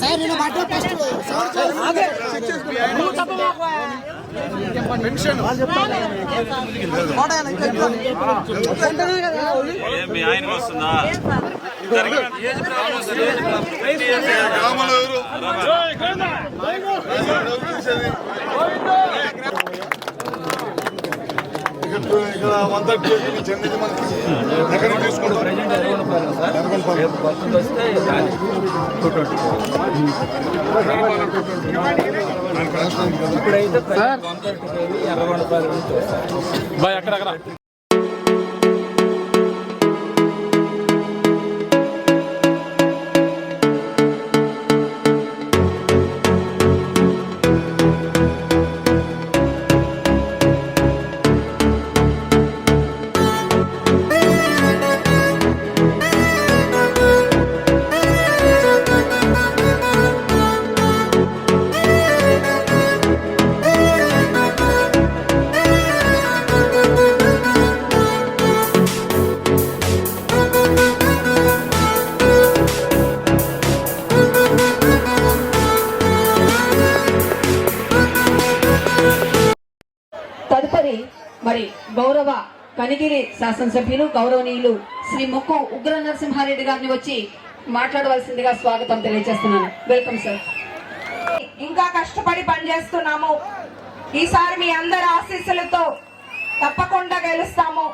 Sir నేను బట్టలు first pension ఆయన వస్తుందా ఇక్కడ వంద కనిగిరి శాసనసభ్యులు గౌరవనీయులు శ్రీ ముక్కు ఉగ్ర నరసింహారెడ్డి గారిని వచ్చి మాట్లాడవలసిందిగా స్వాగతం తెలియజేస్తున్నాను. వెల్కమ్ సార్ ఇంకా కష్టపడి పనిచేస్తున్నాము. ఈసారి మీ అందరి ఆశీస్సులతో తప్పకుండా గెలుస్తాము.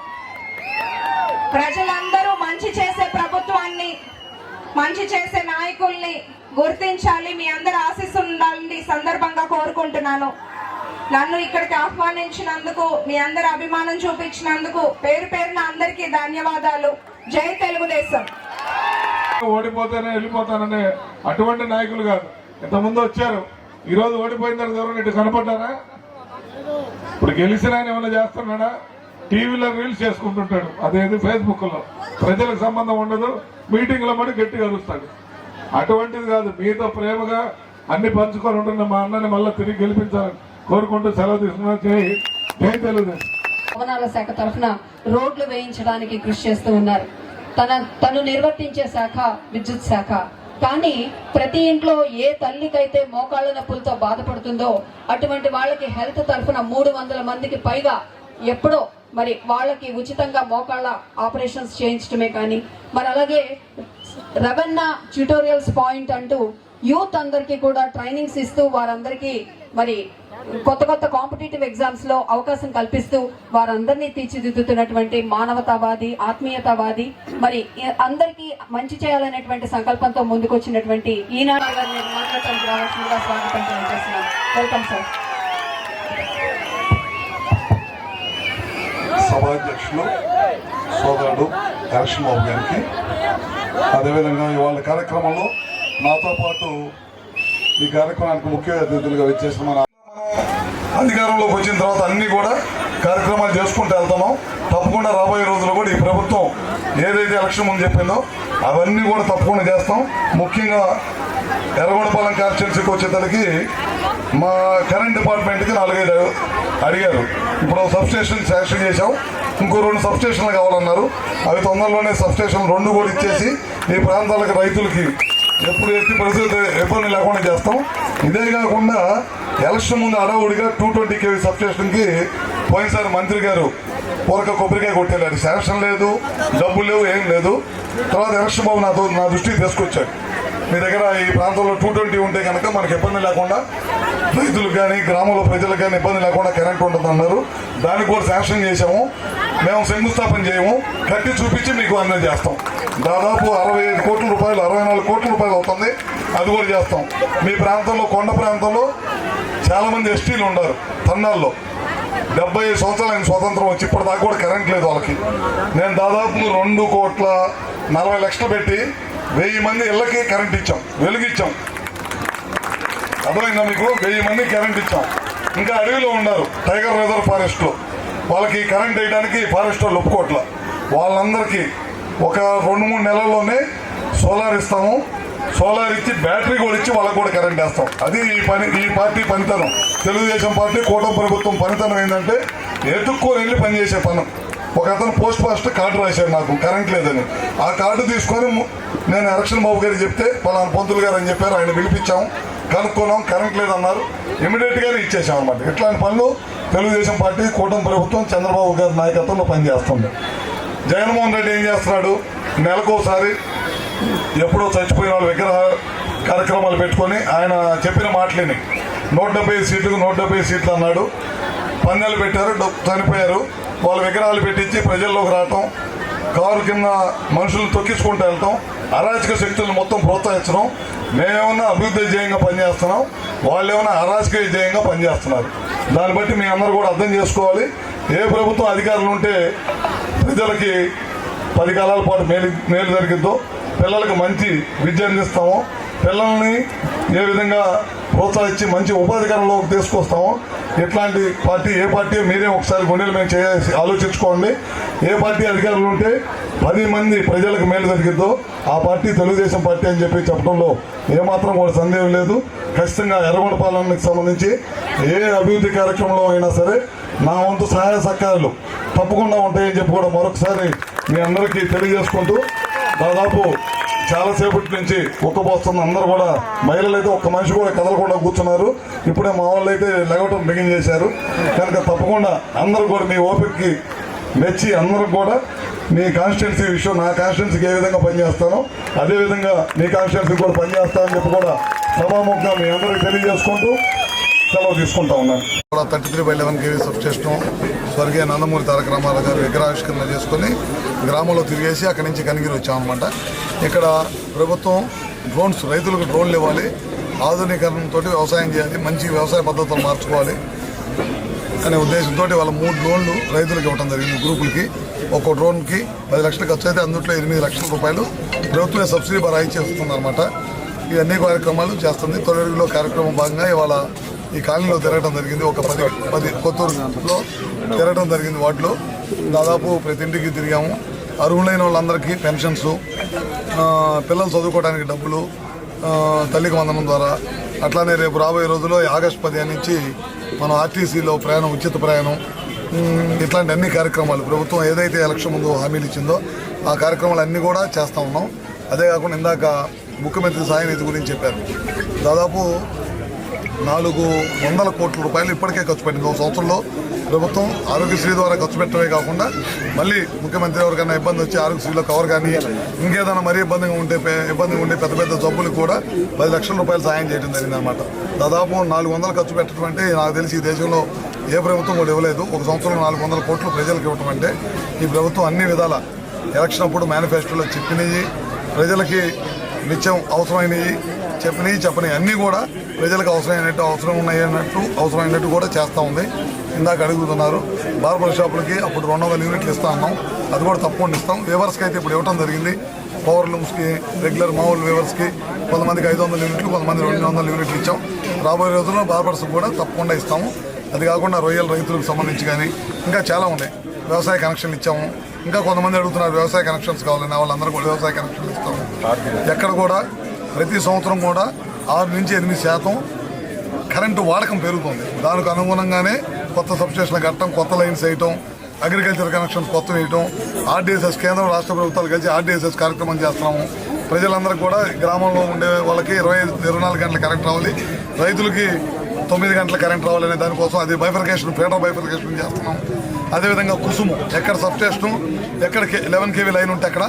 ప్రజలందరూ మంచి చేసే ప్రభుత్వాన్ని మంచి చేసే నాయకుల్ని గుర్తించాలి. మీ అందరి ఆశీస్సులు ఉండాలని సందర్భంగా కోరుకుంటున్నాను. నన్ను ఇక్కడికి ఆహ్వానించినందుకు మీ అందరి అభిమానం చూపించినందుకు పేరు పేరున అందరికీ ధన్యవాదాలు. జై తెలుగుదేశం. ఓడిపోతానే వెళ్ళిపోతాననే అటువంటి నాయకులు కాదు. ఇంతకుముందు వచ్చారు. ఈ రోజు ఓడిపోయిన తర్వాత ఎవరైనా ఇటు కనపడ్డారా? ఇప్పుడు గెలిచిన ఆయన ఏమైనా చేస్తున్నాడా? టీవీలో రీల్స్ చేసుకుంటుంటాడు. అదేది ఫేస్బుక్లో ప్రజలకు సంబంధం ఉండదు. మీటింగ్లో మటు గట్టి గట్టిగా అరుస్తాడు. అటువంటిది కాదు. మీతో ప్రేమగా అన్ని పంచుకొని ఉంటున్న మా అన్నని మళ్ళీ తిరిగి గెలిపించాలని. కోరుకుంటూ సెలవు తీసుకున్నా జై తెలుగుదేశం. భవనాల శాఖ తరఫున రోడ్లు వేయించడానికి కృషి చేస్తూ ఉన్నారు. తన తను నిర్వర్తించే శాఖ విద్యుత్ శాఖ. కానీ ప్రతి ఇంట్లో ఏ తల్లికైతే మోకాళ్ళ నొప్పులతో బాధపడుతుందో అటువంటి వాళ్ళకి హెల్త్ తరఫున మూడు వందల మందికి పైగా ఎప్పుడో మరి వాళ్ళకి ఉచితంగా మోకాళ్ళ ఆపరేషన్స్ చేయించడమే కానీ మరి అలాగే రవెన్నా ట్యూటోరియల్స్ పాయింట్ అంటూ యూత్ అందరికీ కూడా ట్రైనింగ్స్ ఇస్తూ వారందరికీ మరి కొత్త కొత్త కాంపిటేటివ్ ఎగ్జామ్స్లో అవకాశం కల్పిస్తూ వారందరినీ తీర్చిదిద్దుతున్నటువంటి మానవతావాది ఆత్మీయతావాది మరి అందరికీ మంచి చేయాలనేటువంటి సంకల్పంతో ముందుకొచ్చినటువంటి ఈనాడు గారిని మాట్లాడటానికి రావాల్సిందిగా స్వాగతం వెల్కమ్ సార్ సభాధ్యక్షులు సోదరుడు ఎలక్షన్ గారికి అదేవిధంగా ఇవాళ కార్యక్రమంలో నాతో పాటు ఈ కార్యక్రమానికి ముఖ్య అతిథులుగా వచ్చేసిన మన అధికారంలోకి వచ్చిన తర్వాత అన్ని కూడా కార్యక్రమాలు చేసుకుంటూ వెళ్తున్నాం. తప్పకుండా రాబోయే రోజుల్లో కూడా ఈ ప్రభుత్వం ఏదైతే ఎలక్షన్ ముందు చెప్పిందో అవన్నీ కూడా తప్పకుండా చేస్తాం. ముఖ్యంగా ఎర్రగొండపాలెం కాన్స్టిట్యున్సీకి వచ్చేసరికి మా కరెంట్ డిపార్ట్మెంట్కి నాలుగైదు అడిగారు. ఇప్పుడు సబ్స్టేషన్ శాంక్షన్ చేశాం. ఇంకో రెండు సబ్స్టేషన్లు కావాలన్నారు. అవి తొందరలోనే సబ్స్టేషన్ రెండు కూడా ఇచ్చేసి ఈ ప్రాంతాలకు రైతులకి ఎప్పుడు ఎట్టి పరిస్థితి ఇబ్బంది లేకుండా చేస్తాం. ఇదే కాకుండా ఎలక్షన్ ముందు అడవుడిగా టూ ట్వంటీ కేవీ సబ్ స్టేషన్కి పోయినసారి మంత్రి గారు పూరక కొబ్బరికాయ కొట్టేలాడు శాంక్షన్ లేదు డబ్బులు లేవు ఏం లేదు. తర్వాత ఎలక్షన్ బాబు నాతో నా దృష్టికి తీసుకొచ్చాడు. మీ దగ్గర ఈ ప్రాంతంలో టూ ట్వంటీ ఉంటే కనుక మనకి ఇబ్బంది లేకుండా రైతులకు కానీ గ్రామంలో ప్రజలకు కానీ ఇబ్బంది లేకుండా కరెంట్ ఉంటుంది అన్నారు దానికి కూడా శాంక్షన్ చేసాము మేము శంకుస్థాపన చేయము. కట్టి చూపించి మీకు అందజేస్తాం దాదాపు అరవై ఐదు కోట్ల రూపాయలు అరవై నాలుగు కోట్ల రూపాయలు అవుతుంది. అది కూడా చేస్తాం. మీ ప్రాంతంలో కొండ ప్రాంతంలో చాలామంది ఎస్టీలు ఉన్నారు తన్నాల్లో డెబ్బై ఐదు సంవత్సరాలైన స్వతంత్రం వచ్చి ఇప్పటిదాకా కూడా కరెంట్ లేదు వాళ్ళకి. నేను దాదాపు రెండు కోట్ల నలభై లక్షలు పెట్టి వెయ్యి మంది ఇళ్ళకి కరెంట్ ఇచ్చాం వెలుగిచ్చాం. అర్థమైందా మీకు? వెయ్యి మంది కరెంట్ ఇచ్చాం. ఇంకా అడవిలో ఉన్నారు టైగర్ రిజర్వ్ ఫారెస్ట్లో. వాళ్ళకి కరెంట్ వేయడానికి ఫారెస్ట్ వాళ్ళు ఒప్పుకోవట్ల. వాళ్ళందరికీ ఒక రెండు మూడు నెలల్లోనే సోలార్ ఇస్తాము. సోలార్ ఇచ్చి బ్యాటరీ కూడా ఇచ్చి వాళ్ళకి కూడా కరెంట్ వేస్తాం. అది ఈ పని ఈ పార్టీ పనితనం. తెలుగుదేశం పార్టీ కూటమి ప్రభుత్వం పనితనం ఏంటంటే ఎత్తుక్కొని వెళ్ళి పనిచేసే పనం. ఒక అతను పోస్ట్ మాస్టర్ కార్డు రాశాడు నాకు కరెంట్ లేదని. ఆ కార్డు తీసుకొని నేను ఎలక్షన్ బాబు గారికి చెప్తే పలానా పంతులు గారు అని చెప్పారు ఆయన పిలిపించాము. కనుక్కున్నాం కరెంట్ లేదన్నారు. ఇమీడియట్గానే ఇచ్చేసాం అనమాట ఇట్లాంటి పనులు తెలుగుదేశం పార్టీ కూటమి ప్రభుత్వం చంద్రబాబు గారి నాయకత్వంలో పనిచేస్తుంది. జగన్మోహన్ రెడ్డి ఏం చేస్తున్నాడు? నెలకోసారి ఎప్పుడో చచ్చిపోయిన వాళ్ళ విగ్రహ కార్యక్రమాలు పెట్టుకొని ఆయన చెప్పిన మాటలని. నూట డెబ్బై సీట్లకు నూట డెబ్బై సీట్లు అన్నాడు. పందెలు పెట్టారు చనిపోయారు. వాళ్ళ విగ్రహాలు పెట్టించి ప్రజల్లోకి రావటం కారు కింద మనుషులను తొక్కించుకుంటూ వెళ్ళటం అరాచక శక్తులను మొత్తం ప్రోత్సహించడం మేమేమన్నా అభివృద్ధి విజయంగా పనిచేస్తున్నాం వాళ్ళు ఏమైనా అరాచక విజయంగా పనిచేస్తున్నారు. దాన్ని బట్టి మీ అందరూ కూడా అర్థం చేసుకోవాలి. ఏ ప్రభుత్వం అధికారులు ఉంటే ప్రజలకి పది కాలాల పాటు మేలు మేలు జరిగిద్దో పిల్లలకు మంచి విద్య అందిస్తామో. పిల్లల్ని ఏ విధంగా ప్రోత్సహించి మంచి ఉపాధికరంలోకి తీసుకొస్తామో. ఇట్లాంటి పార్టీ ఏ పార్టీ మీరే ఒకసారి గుండెలు మేము చేసి ఆలోచించుకోండి. ఏ పార్టీ అధికారులు ఉంటే పది మంది ప్రజలకు మేలు జరిగిద్దో ఆ పార్టీ తెలుగుదేశం పార్టీ అని చెప్పి చెప్పడంలో ఏమాత్రం కూడా సందేహం లేదు. ఖచ్చితంగా ఎర్రగొండ పాలనకు సంబంధించి ఏ అభివృద్ధి కార్యక్రమంలో అయినా సరే నా వంతు సహాయ సహకారాలు తప్పకుండా ఉంటాయని చెప్పి కూడా మరొకసారి మీ అందరికీ తెలియజేసుకుంటూ దాదాపు చాలాసేపటి నుంచి ఉక్కబోస్తున్న అందరూ కూడా మహిళలు అయితే ఒక్క మనిషి కూడా కదలకుండా కూర్చున్నారు. ఇప్పుడే మా వాళ్ళు అయితే లెగవటం బిగిన్ చేశారు. కనుక తప్పకుండా అందరూ కూడా మీ ఓపికకి మెచ్చి అందరూ కూడా మీ కాన్స్టిట్యున్సీ విషయం నా కాన్స్టిట్యున్సీకి ఏ విధంగా పనిచేస్తానో అదే విధంగా మీ కాన్స్టిట్యున్సీకి కూడా పనిచేస్తానని చెప్పి కూడా సభాముఖంగా మీ అందరికీ తెలియజేసుకుంటూ సెలవు తీసుకుంటా ఉన్నాను. కూడా thirty three by eleven KV sub station స్వర్గీయ నందమూరి తారక రామారావు గారు విగ్రహావిష్కరణ చేసుకుని గ్రామంలో తిరిగేసి అక్కడి నుంచి కనిగిరి వచ్చామన్నమాట ఇక్కడ ప్రభుత్వం డ్రోన్స్ రైతులకు డ్రోన్లు ఇవ్వాలి. ఆధునీకరణతో వ్యవసాయం చేయాలి. మంచి వ్యవసాయ పద్ధతులు మార్చుకోవాలి. అనే ఉద్దేశంతో వాళ్ళ మూడు డ్రోన్లు రైతులకు ఇవ్వడం జరిగింది గ్రూపులకి. ఒక్కో డ్రోన్కి పది లక్షలు ఖర్చు అయితే అందుట్లో ఎనిమిది లక్షల రూపాయలు ప్రభుత్వమే సబ్సిడీ బరాయి చేస్తుందన్నమాట ఇవన్నీ కార్యక్రమాలు చేస్తుంది. తొలగిలో కార్యక్రమం భాగంగా ఇవాళ ఈ కాలనీలో తిరగడం జరిగింది. ఒక పది పది కొత్తూరులో తిరగడం జరిగింది వాటిలో దాదాపు ప్రతి ఇంటికి తిరిగాము. అర్హులైన వాళ్ళందరికీ పెన్షన్స్ పిల్లలు చదువుకోవడానికి డబ్బులు తల్లికి వందనం ద్వారా. అట్లానే రేపు రాబోయే రోజుల్లో ఆగస్టు పదిహేను నుంచి మనం ఆర్టీసీలో ప్రయాణం ఉచిత ప్రయాణం ఇట్లాంటి అన్ని కార్యక్రమాలు ప్రభుత్వం ఏదైతే ఎలక్షన్ ముందు హామీలు ఇచ్చిందో ఆ కార్యక్రమాలు అన్నీ కూడా చేస్తూ ఉన్నాం. అదే కాకుండా ఇందాక ముఖ్యమంత్రి సాయనిధి గురించి చెప్పారు. దాదాపు నాలుగు వందల కోట్ల రూపాయలు ఇప్పటికే ఖర్చు పెట్టింది. ఒక సంవత్సరంలో ప్రభుత్వం ఆరోగ్యశ్రీ ద్వారా ఖర్చు పెట్టడమే కాకుండా మళ్ళీ ముఖ్యమంత్రి ఎవరికైనా ఇబ్బంది వచ్చి ఆరోగ్యశ్రీలో కవర్ కానీ ఇంకేదైనా మరీ ఇబ్బందిగా ఉంటే ఇబ్బందిగా ఉండే పెద్ద పెద్ద జబ్బులకు కూడా పది లక్షల రూపాయలు సాయం చేయడం జరిగింది అనమాట దాదాపు నాలుగు వందలు ఖర్చు పెట్టడం అంటే నాకు తెలిసి ఈ దేశంలో ఏ ప్రభుత్వం కూడా ఇవ్వలేదు. ఒక సంవత్సరంలో నాలుగు వందల కోట్లు ప్రజలకు ఇవ్వటం అంటే ఈ ప్రభుత్వం అన్ని విధాల ఎలక్షన్ అప్పుడు మేనిఫెస్టోలో చెప్పినవి. ప్రజలకి నిత్యం అవసరమైనవి చెప్పినవి చెప్పని అన్నీ కూడా ప్రజలకు అవసరమైనట్టు అవసరం ఉన్నాయన్నట్టు అవసరమైనట్టు కూడా చేస్తూ ఉంది. ఇందాక అడుగుతున్నారు బార్బర్ షాపులకి అప్పుడు రెండు వందల యూనిట్లు ఇస్తా ఉన్నాం అది కూడా తప్పకుండా ఇస్తాం. వేవర్స్కి అయితే ఇప్పుడు ఇవ్వటం జరిగింది. పవర్ లూమ్స్కి రెగ్యులర్ మామూలు వేవర్స్కి కొంతమందికి ఐదు వందల యూనిట్లు కొంతమంది రెండు వందల యూనిట్లు ఇచ్చాం. రాబోయే రోజుల్లో బార్బర్స్కి కూడా తప్పకుండా ఇస్తాము. అది కాకుండా రొయ్యల రైతులకు సంబంధించి కానీ ఇంకా చాలా ఉన్నాయి. వ్యవసాయ కనెక్షన్లు ఇచ్చాము. ఇంకా కొంతమంది అడుగుతున్నారు వ్యవసాయ కనెక్షన్స్ కావాలని వాళ్ళందరూ కూడా వ్యవసాయ కనెక్షన్లు ఇస్తాము. ఎక్కడ కూడా ప్రతి సంవత్సరం కూడా ఆరు నుంచి ఎనిమిది శాతం కరెంటు వాడకం పెరుగుతుంది. దానికి అనుగుణంగానే కొత్త సబ్స్టేషన్లు కట్టడం కొత్త లైన్స్ వేయటం అగ్రికల్చర్ కనెక్షన్స్ కొత్త వేయటం ఆర్డీఎస్ఎస్ కేంద్రం రాష్ట్ర ప్రభుత్వాలు కలిసి ఆర్డీఎస్ఎస్ కార్యక్రమం చేస్తున్నాము. ప్రజలందరూ కూడా గ్రామంలో ఉండే వాళ్ళకి ఇరవై ఇరవై నాలుగు గంటల కరెంట్ రావాలి. రైతులకి తొమ్మిది గంటల కరెంట్ రావాలనే దానికోసం అది బైఫర్కేషన్ ఫీడర్ బైఫర్కేషన్ చేస్తున్నాం అదేవిధంగా కుసుము ఎక్కడ సబ్స్టేషన్ ఎక్కడ లెవెన్ కేవీ లైన్ ఉంటే అక్కడ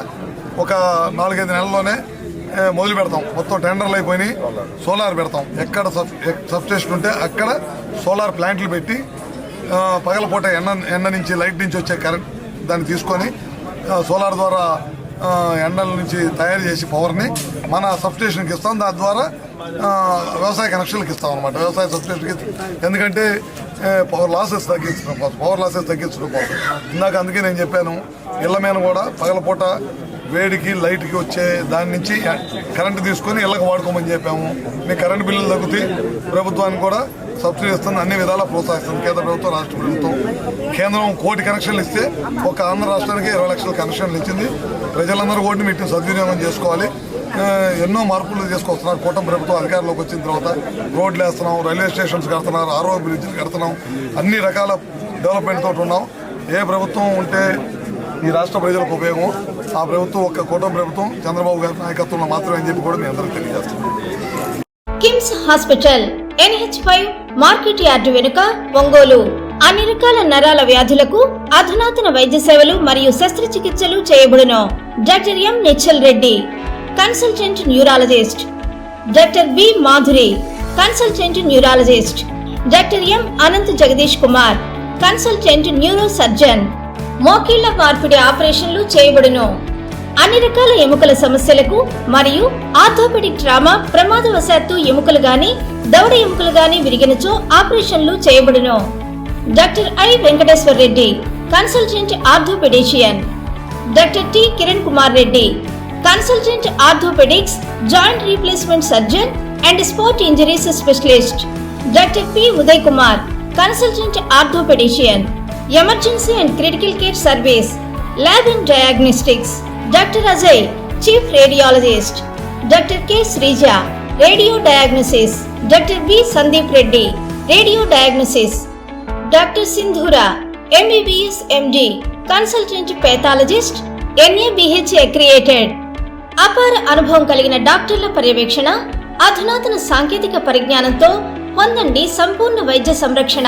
ఒక నాలుగైదు నెలల్లోనే మొదలు పెడతాం. మొత్తం టెండర్లు అయిపోయి సోలార్ పెడతాం. ఎక్కడ సబ్ ఎక్- సబ్స్టేషన్ ఉంటే అక్కడ సోలార్ ప్లాంట్లు పెట్టి పగలపూట ఎండ ఎండ నుంచి లైట్ నుంచి వచ్చే కరెంట్ దాన్ని తీసుకొని సోలార్ ద్వారా ఎండల నుంచి తయారు చేసి పవర్ని మన సబ్స్టేషన్కి ఇస్తాం. దాని ద్వారా వ్యవసాయ కనెక్షన్లకు ఇస్తాం అనమాట వ్యవసాయ సబ్స్టేషన్కి ఎందుకంటే పవర్ లాసెస్ తగ్గించడం కోసం పవర్ లాసెస్ తగ్గించడం కోసం. ఇందాక అందుకే నేను చెప్పాను ఇళ్ళ మీద కూడా పగలపూట వేడికి లైట్కి వచ్చే దాని నుంచి కరెంటు తీసుకొని ఇళ్ళకి వాడుకోమని చెప్పాము. మీ కరెంటు బిల్లులు తగ్గుతాయి ప్రభుత్వానికి కూడా సబ్సిడీ ఇస్తుంది అన్ని విధాలా ప్రోత్సహిస్తుంది కేంద్ర ప్రభుత్వం రాష్ట్ర ప్రభుత్వం. కేంద్రం కోటి కనెక్షన్లు ఇస్తే ఒక ఆంధ్ర రాష్ట్రానికి ఇరవై లక్షల కనెక్షన్లు ఇచ్చింది. ప్రజలందరూ కూడా వీటిని సద్వినియోగం చేసుకోవాలి. ఎన్నో మార్పులు తీసుకొస్తున్నారు. కూటమి ప్రభుత్వం అధికారంలోకి వచ్చిన తర్వాత రోడ్లు వేస్తున్నాం రైల్వే స్టేషన్స్ కడుతున్నారు ఆరో బ్రిడ్జ్లు కడుతున్నాం. అన్ని రకాల డెవలప్మెంట్ తోటి ఉన్నాం. ఏ ప్రభుత్వం ఉంటే ఈ రాష్ట్ర ప్రజలకు ఉపయోగం. ఆ ప్రభుత్వం ఒక్క కూటమి ప్రభుత్వం చంద్రబాబు గారి నాయకత్వంలో మాత్రమే అని చెప్పి కూడా మేము అందరికీ తెలియజేస్తున్నాం. KIMS hospital NH five market yard వెనుక ఒంగోలు. అన్ని రకాల నరాల వ్యాధులకు అధునాతన వైద్య సేవలు మరియు శస్త్రచికిత్సలు చేయబడును. Doctor M Nischal Reddy consultant neurologist. Doctor B Madhuri consultant neurologist. Doctor M Anant Jagadish Kumar consultant neuro surgeon. మోకీళ్ళ మార్పిడి ఆపరేషన్లు చేయబడును. అన్ని రకాల ఎముకల సమస్యలకు మరియు ఆర్థోపెడిక్ ట్రామా ప్రమాదవశాత్తు ఎముకలు గాని దవడ ఎముకలు గాని విరిగినచో ఆపరేషన్లు చేయబడును. Doctor I Venkateshwar Reddy consultant orthopaedician. Doctor T Kiran Kumar Reddy consultant orthopaedics joint replacement surgeon and sport injuries specialist. Doctor P Uday Kumar consultant orthopaedician. Emergency and critical care service lab and diagnostics doctor Ajay chief radiologist doctor K Srija radio diagnosis doctor B Sandeep Reddy radio diagnosis doctor Sindhura MBBS MD consultant pathologist NABH accredited అపార అనుభవం కలిగిన డాక్టర్ల పర్యవేక్షణ అధునాతన సాంకేతిక పరిజ్ఞానంతో పొందండి సంపూర్ణ వైద్య సంరక్షణ